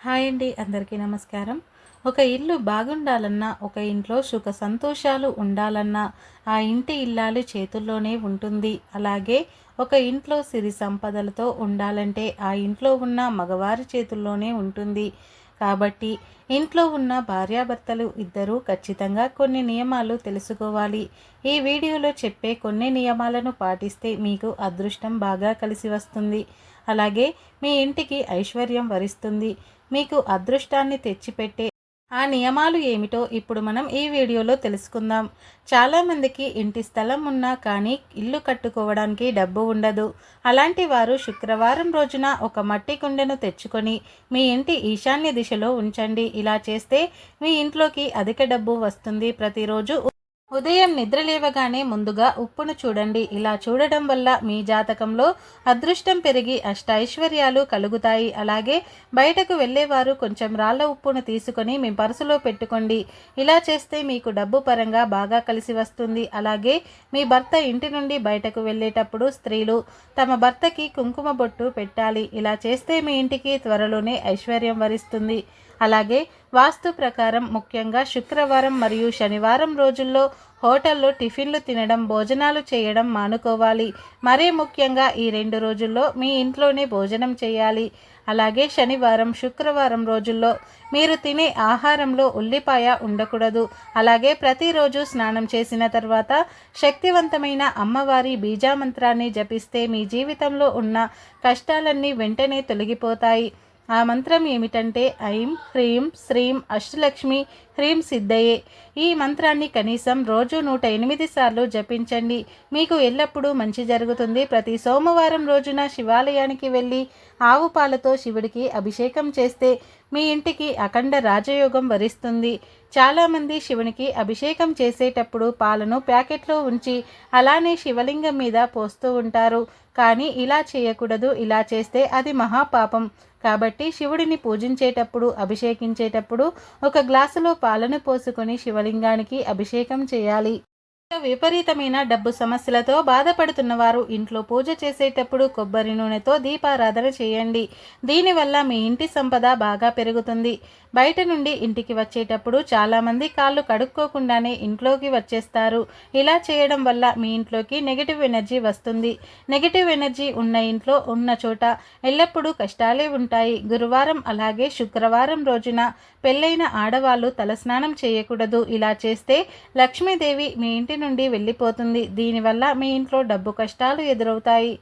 Hi అండి అందరికీ నమస్కారం. ఒక ఇల్లు బాగుండాలన్నా ఒక ఇంట్లో సుఖ సంతోషాలు ఉండాలన్నా ఆ ఇంటి ఇల్లాలు చేతుల్లోనే ఉంటుంది. అలాగే ఒక ఇంట్లో సిరి సంపదలతో ఉండాలంటే ఆ ఇంట్లో ఉన్న మగవారి చేతుల్లోనే ఉంటుంది. కాబట్టి ఇంట్లో ఉన్న భార్యాభర్తలు ఇద్దరూ ఖచ్చితంగా కొన్ని నియమాలు తెలుసుకోవాలి. ఈ వీడియోలో చెప్పే కొన్ని నియమాలను పాటిస్తే మీకు అదృష్టం బాగా కలిసి వస్తుంది. అలాగే మీ ఇంటికి ఐశ్వర్యం వరిస్తుంది. మీకు అదృష్టాన్ని తెచ్చిపెట్టే ఆ నియమాలు ఏమిటో ఇప్పుడు మనం ఈ వీడియోలో తెలుసుకుందాం. చాలామందికి ఇంటి స్థలం ఉన్నా కానీ ఇల్లు కట్టుకోవడానికి డబ్బు ఉండదు. అలాంటి వారు శుక్రవారం రోజున ఒక మట్టి కుండెను తెచ్చుకొని మీ ఇంటి ఈశాన్య దిశలో ఉంచండి. ఇలా చేస్తే మీ ఇంట్లోకి అధిక డబ్బు వస్తుంది. ప్రతిరోజు ఉదయం నిద్రలేవగానే ముందుగా ఉప్పును చూడండి. ఇలా చూడడం వల్ల మీ జాతకంలో అదృష్టం పెరిగి అష్టైశ్వర్యాలు కలుగుతాయి. అలాగే బయటకు వెళ్ళేవారు కొంచెం రాళ్ళ ఉప్పును తీసుకొని మీ పర్సులో పెట్టుకోండి. ఇలా చేస్తే మీకు డబ్బు పరంగా బాగా కలిసి వస్తుంది. అలాగే మీ భర్త ఇంటి నుండి బయటకు వెళ్ళేటప్పుడు స్త్రీలు తమ భర్తకి కుంకుమ బొట్టు పెట్టాలి. ఇలా చేస్తే మీ ఇంటికి త్వరలోనే ఐశ్వర్యం వరిస్తుంది. అలాగే వాస్తు ప్రకారం ముఖ్యంగా శుక్రవారం మరియు శనివారం రోజుల్లో హోటల్లో టిఫిన్లు తినడం భోజనాలు చేయడం మానుకోవాలి. మరీ ముఖ్యంగా ఈ రెండు రోజుల్లో మీ ఇంట్లోనే భోజనం చేయాలి. అలాగే శనివారం శుక్రవారం రోజుల్లో మీరు తినే ఆహారంలో ఉల్లిపాయ ఉండకూడదు. అలాగే ప్రతిరోజు స్నానం చేసిన తర్వాత శక్తివంతమైన అమ్మవారి బీజామంత్రాన్ని జపిస్తే మీ జీవితంలో ఉన్న కష్టాలన్నీ వెంటనే తొలగిపోతాయి. ఆ మంత్రం ఏమిటంటే ఐం హ్రీం శ్రీం అష్టలక్ష్మి హ్రీం సిద్ధయే. ఈ మంత్రాన్ని కనీసం రోజు నూట ఎనిమిది సార్లు జపించండి. మీకు ఎల్లప్పుడూ మంచి జరుగుతుంది. ప్రతి సోమవారం రోజున శివాలయానికి వెళ్ళి ఆవు పాలతో శివుడికి అభిషేకం చేస్తే మీ ఇంటికి అఖండ రాజయోగం వరిస్తుంది. చాలామంది శివునికి అభిషేకం చేసేటప్పుడు పాలను ప్యాకెట్లో ఉంచి అలానే శివలింగం మీద పోస్తూ ఉంటారు. కానీ ఇలా చేయకూడదు ఇలా చేస్తే అది మహాపాపం. కాబట్టి శివుడిని పూజించేటప్పుడు అభిషేకించేటప్పుడు ఒక గ్లాసులో పాలను పోసుకొని శివలింగానికి అభిషేకం చేయాలి. విపరీతమైన డబ్బు సమస్యలతో బాధపడుతున్న వారు ఇంట్లో పూజ చేసేటప్పుడు కొబ్బరి నూనెతో దీపారాధన చేయండి. దీనివల్ల మీ ఇంటి సంపద బాగా పెరుగుతుంది. బయట నుండి ఇంటికి వచ్చేటప్పుడు చాలామంది కాళ్ళు కడుక్కోకుండానే ఇంట్లోకి వచ్చేస్తారు. ఇలా చేయడం వల్ల మీ ఇంట్లోకి నెగిటివ్ ఎనర్జీ వస్తుంది. నెగిటివ్ ఎనర్జీ ఉన్న ఇంట్లో ఉన్న చోట ఎల్లప్పుడూ కష్టాలే ఉంటాయి. గురువారం అలాగే శుక్రవారం రోజున పెళ్ళైన ఆడవాళ్ళు తలస్నానం చేయకూడదు. ఇలా చేస్తే లక్ష్మీదేవి మీ ఇంటి నుండి వెళ్ళిపోతుంది. దీనివల్ల మీ ఇంట్లో డబ్బు కష్టాలు ఎదురవుతాయి.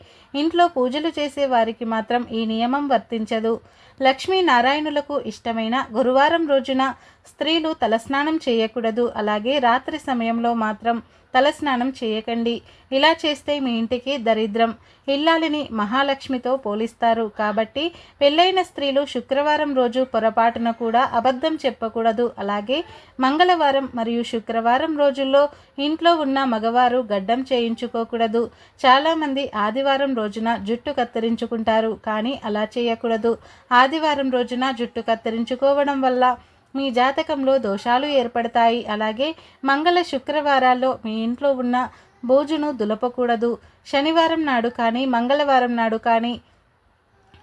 ఇంట్లో పూజలు చేసే వారికి మాత్రం ఈ నియమం వర్తించదు. లక్ష్మీనారాయణులకు ఇష్టమైన గురువారం రోజున స్త్రీలు తలస్నానం చేయకూడదు. అలాగే రాత్రి సమయంలో మాత్రం తలస్నానం చేయకండి. ఇలా చేస్తే మీ ఇంటికి దరిద్రం. ఇల్లాలిని మహాలక్ష్మితో పోలిస్తారు. కాబట్టి పెళ్ళైన స్త్రీలు శుక్రవారం రోజు పొరపాటున కూడా అబద్ధం చెప్పకూడదు. అలాగే మంగళవారం మరియు శుక్రవారం రోజుల్లో ఇంట్లో ఇంట్లో ఉన్న మగవారు గడ్డం చేయించుకోకూడదు. చాలామంది ఆదివారం రోజున జుట్టు కత్తిరించుకుంటారు కానీ అలా చేయకూడదు. ఆదివారం రోజున జుట్టు కత్తిరించుకోవడం వల్ల మీ జాతకంలో దోషాలు ఏర్పడతాయి. అలాగే మంగళ శుక్రవారాల్లో మీ ఇంట్లో ఉన్న బోజును దులపకూడదు. శనివారం నాడు కానీ మంగళవారం నాడు కానీ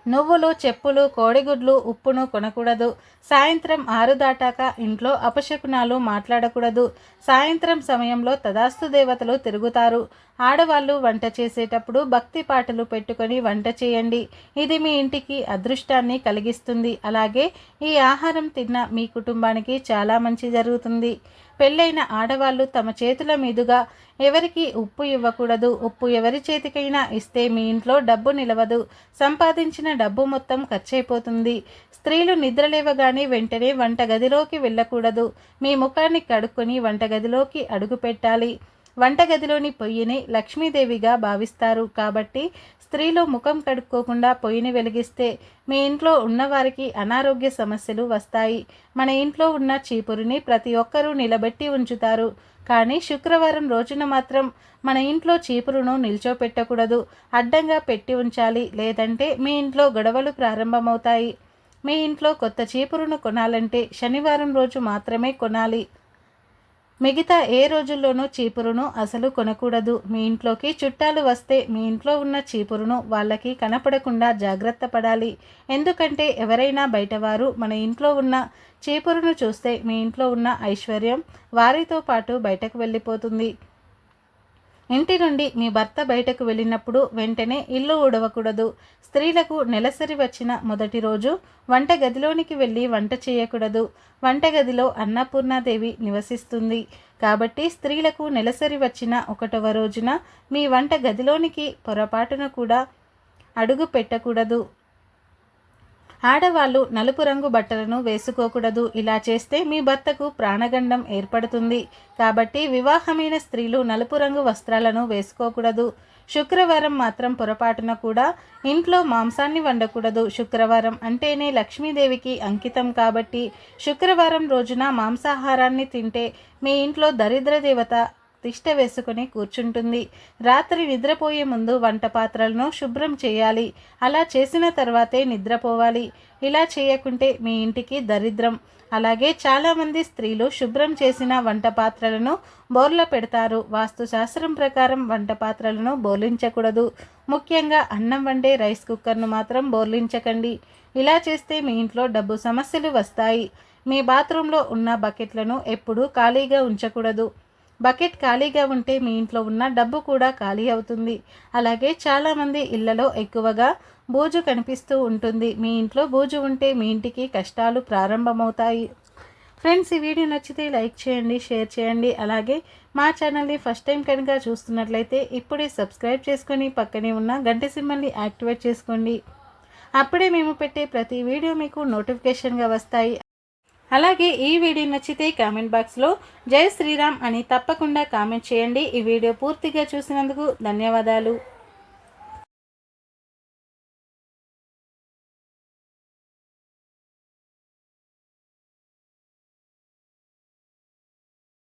నువ్వులు చెప్పులు కోడిగుడ్లు ఉప్పును కొనకూడదు. సాయంత్రం ఆరు దాటాక ఇంట్లో అపశకునాలు మాట్లాడకూడదు. సాయంత్రం సమయంలో తదాస్తు దేవతలు తిరుగుతారు. ఆడవాళ్ళు వంట చేసేటప్పుడు భక్తి పాటలు పెట్టుకొని వంట చేయండి. ఇది మీ ఇంటికి అదృష్టాన్ని కలిగిస్తుంది. అలాగే ఈ ఆహారం తిన్న మీ కుటుంబానికి చాలా మంచి జరుగుతుంది. పెళ్ళైన ఆడవాళ్ళు తమ చేతుల మీదుగా ఎవరికి ఉప్పు ఇవ్వకూడదు. ఉప్పు ఎవరి చేతికైనా ఇస్తే మీ ఇంట్లో డబ్బు నిలవదు. సంపాదించిన డబ్బు మొత్తం ఖర్చయిపోతుంది స్త్రీలు నిద్రలేవగానే వెంటనే వంటగదిలోకి వెళ్ళకూడదు. మీ ముఖాన్ని కడుక్కొని వంటగదిలోకి అడుగు పెట్టాలి. వంటగదిలోని పొయ్యిని లక్ష్మీదేవిగా భావిస్తారు. కాబట్టి స్త్రీలు ముఖం కడుక్కోకుండా పొయ్యిని వెలిగిస్తే మీ ఇంట్లో ఉన్నవారికి అనారోగ్య సమస్యలు వస్తాయి. మన ఇంట్లో ఉన్న చీపురుని ప్రతి ఒక్కరూ నిలబెట్టి ఉంచుతారు. కానీ శుక్రవారం రోజున మాత్రం మన ఇంట్లో చీపురును నిల్చోపెట్టకూడదు. అడ్డంగా పెట్టి ఉంచాలి. లేదంటే మీ ఇంట్లో గొడవలు ప్రారంభమవుతాయి. మీ ఇంట్లో కొత్త చీపురును కొనాలంటే శనివారం రోజు మాత్రమే కొనాలి. మిగతా ఏ రోజుల్లోనూ చీపురును అసలు కొనకూడదు. మీ ఇంట్లోకి చుట్టాలు వస్తే మీ ఇంట్లో ఉన్న చీపురును వాళ్ళకి కనపడకుండా జాగ్రత్త పడాలి. ఎందుకంటే ఎవరైనా బయటవారు మన ఇంట్లో ఉన్న చీపురును చూస్తే మీ ఇంట్లో ఉన్న ఐశ్వర్యం వారితో పాటు బయటకు వెళ్ళిపోతుంది. ఇంటి నుండి మీ భర్త బయటకు వెళ్ళినప్పుడు వెంటనే ఇల్లు ఊడవకూడదు. స్త్రీలకు నెలసరి వచ్చిన మొదటి రోజు వంట గదిలోనికి వెళ్ళి వంట చేయకూడదు. వంటగదిలో అన్నపూర్ణాదేవి నివసిస్తుంది. కాబట్టి స్త్రీలకు నెలసరి వచ్చిన ఒకటవ రోజున మీ వంట గదిలోనికి పొరపాటున కూడా అడుగు పెట్టకూడదు. ఆడవాళ్ళు నలుపు రంగు బట్టలను వేసుకోకూడదు. ఇలా చేస్తే మీ భర్తకు ప్రాణగండం ఏర్పడుతుంది. కాబట్టి వివాహమైన స్త్రీలు నలుపు రంగు వస్త్రాలను వేసుకోకూడదు. శుక్రవారం మాత్రం పొరపాటున కూడా ఇంట్లో మాంసాన్ని వండకూడదు. శుక్రవారం అంటేనే లక్ష్మీదేవికి అంకితం కాబట్టి శుక్రవారం రోజున మాంసాహారాన్ని తింటే మీ ఇంట్లో దరిద్ర దేవత తిష్ట వేసుకుని కూర్చుంటుంది. రాత్రి నిద్రపోయే ముందు వంట పాత్రలను శుభ్రం చేయాలి. అలా చేసిన తర్వాతే నిద్రపోవాలి. ఇలా చేయకుంటే మీ ఇంటికి దరిద్రం. అలాగే చాలామంది స్త్రీలు శుభ్రం చేసిన వంట పాత్రలను బోర్ల పెడతారు. వాస్తుశాస్త్రం ప్రకారం వంట పాత్రలను బోర్లించకూడదు. ముఖ్యంగా అన్నం వండే రైస్ కుక్కర్ను మాత్రం బోర్లించకండి. ఇలా చేస్తే మీ ఇంట్లో డబ్బు సమస్యలు వస్తాయి. మీ బాత్రూంలో ఉన్న బకెట్లను ఎప్పుడూ ఖాళీగా ఉంచకూడదు. బకెట్ ఖాళీగా ఉంటే మీ ఇంట్లో ఉన్న డబ్బు కూడా ఖాళీ అవుతుంది. అలాగే చాలామంది ఇళ్ళలో ఎక్కువగా బూజు కనిపిస్తూ ఉంటుంది. మీ ఇంట్లో బూజు ఉంటే మీ ఇంటికి కష్టాలు ప్రారంభమవుతాయి. ఫ్రెండ్స్ ఈ వీడియో నచ్చితే లైక్ చేయండి షేర్ చేయండి. అలాగే మా ఛానల్ని ఫస్ట్ టైం కనుక చూస్తున్నట్లయితే ఇప్పుడే సబ్స్క్రైబ్ చేసుకొని పక్కనే ఉన్న గంట సింబల్ని యాక్టివేట్ చేసుకోండి. అప్పుడే మేము పెట్టే ప్రతి వీడియో మీకు నోటిఫికేషన్గా వస్తాయి. అలాగే ఈ వీడియో నచ్చితే కామెంట్ బాక్స్లో జై శ్రీరామ్ అని తప్పకుండా కామెంట్ చేయండి. ఈ వీడియో పూర్తిగా చూసినందుకు ధన్యవాదాలు.